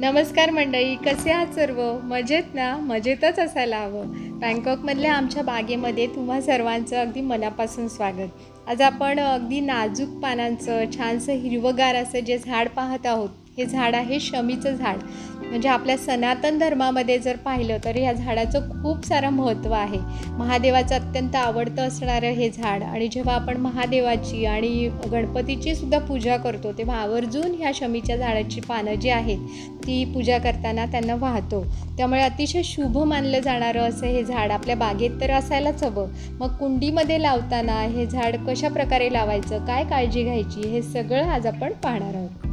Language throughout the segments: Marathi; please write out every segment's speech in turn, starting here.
नमस्कार मंडळी कसे आहात सर्व? मजेत ना? मजेतच असायला हवं. बँकॉकमधल्या आमच्या बागेमध्ये तुम्हा सर्वांचं अगदी मनापासून स्वागत. आज आपण अगदी नाजूक पानांचं छानसं हिरवगार असं जे झाड पाहत आहोत हे झाड आहे शमीचं झाड. म्हणजे आपल्या सनातन धर्मामध्ये जर पाहिलं तर या झाडाचं खूप सारं महत्त्व आहे. महादेवाचं अत्यंत आवडतं असणारं हे झाड आणि जेव्हा आपण महादेवाची आणि गणपतीची सुद्धा पूजा करतो तेव्हा आवर्जून ह्या शमीच्या झाडाची पानं जी आहेत ती पूजा करताना त्यांना वाहतो. त्यामुळे अतिशय शुभ मानलं जाणारं असं हे झाड आपल्या बागेत तर असायलाच हवं. मग कुंडीमध्ये लावताना हे झाड कशा प्रकारे लावायचं काय काळजी घ्यायची हे सगळं आज आपण पाहणार आहोत.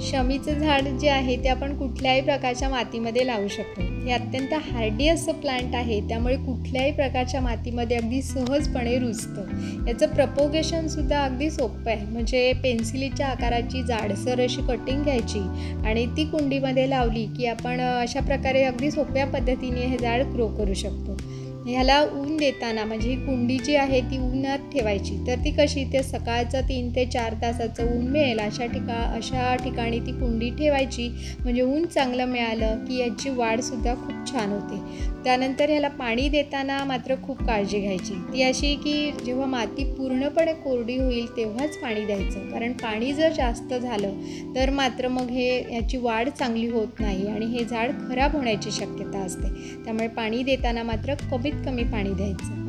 शमीचं झाड जे आहे ते आपण कुठल्याही प्रकारच्या मातीमध्ये लावू शकतो. हे अत्यंत हार्डी असं प्लांट आहे त्यामुळे कुठल्याही प्रकारच्या मातीमध्ये अगदी सहजपणे रुजतं. याचं प्रपोगेशनसुद्धा अगदी सोपं आहे. म्हणजे पेन्सिलीच्या आकाराची जाडसर अशी कटिंग घ्यायची आणि ती कुंडीमध्ये लावली की आपण अशा प्रकारे अगदी सोप्या पद्धतीने हे झाड ग्रो करू शकतो. ह्याला ऊन देताना म्हणजे ही कुंडी जी आहे ती उन्हात ठेवायची तर ती कशी? ते सकाळचं तीन ते चार तासाचं ऊन मिळेल अशा ठिका अशा ठिकाणी ती कुंडी ठेवायची म्हणजे ऊन चांगलं मिळालं की याची वाढसुद्धा खूप छान होते. त्यानंतर ह्याला पाणी देताना मात्र खूप काळजी घ्यायची. ती अशी की जेव्हा माती पूर्णपणे कोरडी होईल तेव्हाच पाणी द्यायचं. कारण पाणी जर जास्त झालं तर मात्र मग हे ह्याची वाढ चांगली होत नाही आणि हे झाड खराब होण्याची शक्यता असते. त्यामुळे पाणी देताना मात्र कमीत कमी पाणी द्यायचं.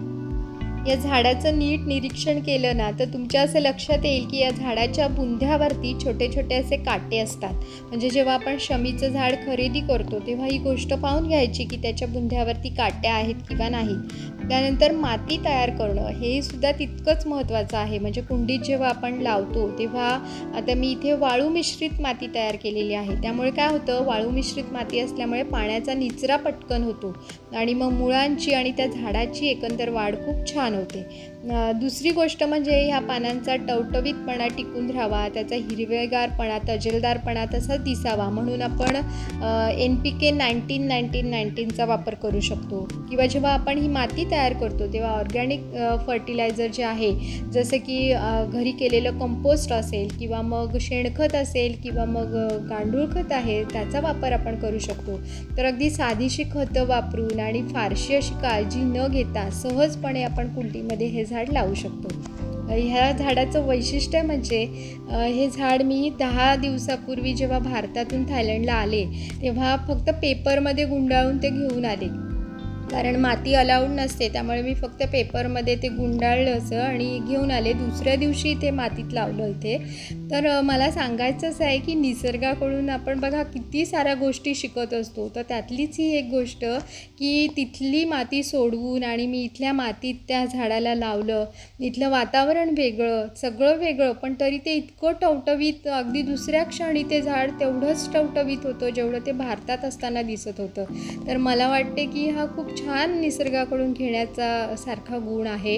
या झाडाचं नीट निरीक्षण केलं ना तर तुमच्या असं लक्षात येईल की या झाडाच्या बुंध्यावरती छोटे छोटे असे काटे असतात. म्हणजे जेव्हा आपण शमीचं झाड खरेदी करतो तेव्हा ही गोष्ट पाहून घ्यायची की त्याच्या बुंध्यावरती काट्या आहेत किंवा नाहीत. त्यानंतर माती तयार करणं हे सुद्धा तितकंच महत्त्वाचं आहे. म्हणजे कुंडीत जेव्हा आपण लावतो तेव्हा आता मी इथे वाळू मिश्रित माती तयार केलेली आहे. त्यामुळे काय होतं वाळू मिश्रित माती असल्यामुळे पाण्याचा निचरा पटकन होतो आणि मग मुळांची आणि त्या झाडाची एकंदर वाढ खूप छान होते. दुसरी गोष्ट म्हणजे ह्या पानांचा टवटवीतपणा टिकून राहावा त्याचा हिरवेगारपणा तजेलदारपणा तसा दिसावा म्हणून आपण N P K nineteen nineteen नाईन्टीनचा वापर करू शकतो. किंवा जेव्हा आपण ही माती तयार करतो तेव्हा ऑर्गॅनिक फर्टिलायझर जे आहे जसं की घरी केलेलं कंपोस्ट असेल किंवा मग शेणखत असेल किंवा मग गांडूळ खत आहे त्याचा वापर आपण करू शकतो. तर अगदी साधीशी खतं वापरून आणि फारशी अशी काळजी न घेता सहजपणे आपण कुंडीमध्ये हे झाड झाड लावू शकतो. ह्या झाडाचं वैशिष्ट्य म्हणजे हे झाड मी दहा दिवसापूर्वी जेव्हा भारतातून थायलंडला आले तेव्हा फक्त पेपरमध्ये गुंडाळून ते घेऊन आले. कारण माती अलाउड नसते त्यामुळे मी फक्त पेपरमध्ये ते गुंडाळलं असं आणि घेऊन आले. दुसऱ्या दिवशी ते मातीत लावलं इथे. तर मला सांगायचंच आहे की निसर्गाकडून आपण बघा किती साऱ्या गोष्टी शिकत असतो. तर त्यातलीच ही एक गोष्ट की तिथली माती सोडवून आणि मी इथल्या मातीत त्या झाडाला लावलं. इथलं वातावरण वेगळं सगळं वेगळं पण तरी ते इतकं टवटवीत अगदी दुसऱ्या क्षणी ते झाड तेवढंच टवटवीत होतं जेवढं ते भारतात असताना दिसत होतं. तर मला वाटते की हा खूप छान निसर्गाकडून घेण्याचा सारखा गुण आहे.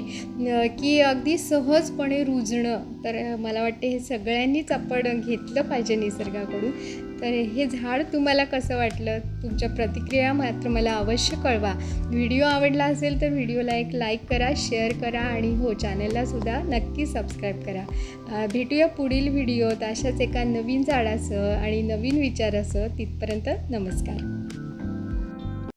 की अगदी सहजपणे रुजणं तर मला वाटते हे सगळ्यांनीच आपण घेतलं पाहिजे निसर्गाकडून. तर हे झाड तुम्हाला कसं वाटलं? तुमच्या प्रतिक्रिया मात्र मला अवश्य कळवा. व्हिडिओ आवडला असेल तर व्हिडिओला एक लाईक करा शेअर करा आणि हो चॅनललासुद्धा नक्की सबस्क्राईब करा. भेटूया पुढील व्हिडिओत अशाच एका नवीन झाडासह आणि नवीन विचारासह. तिथपर्यंत नमस्कार.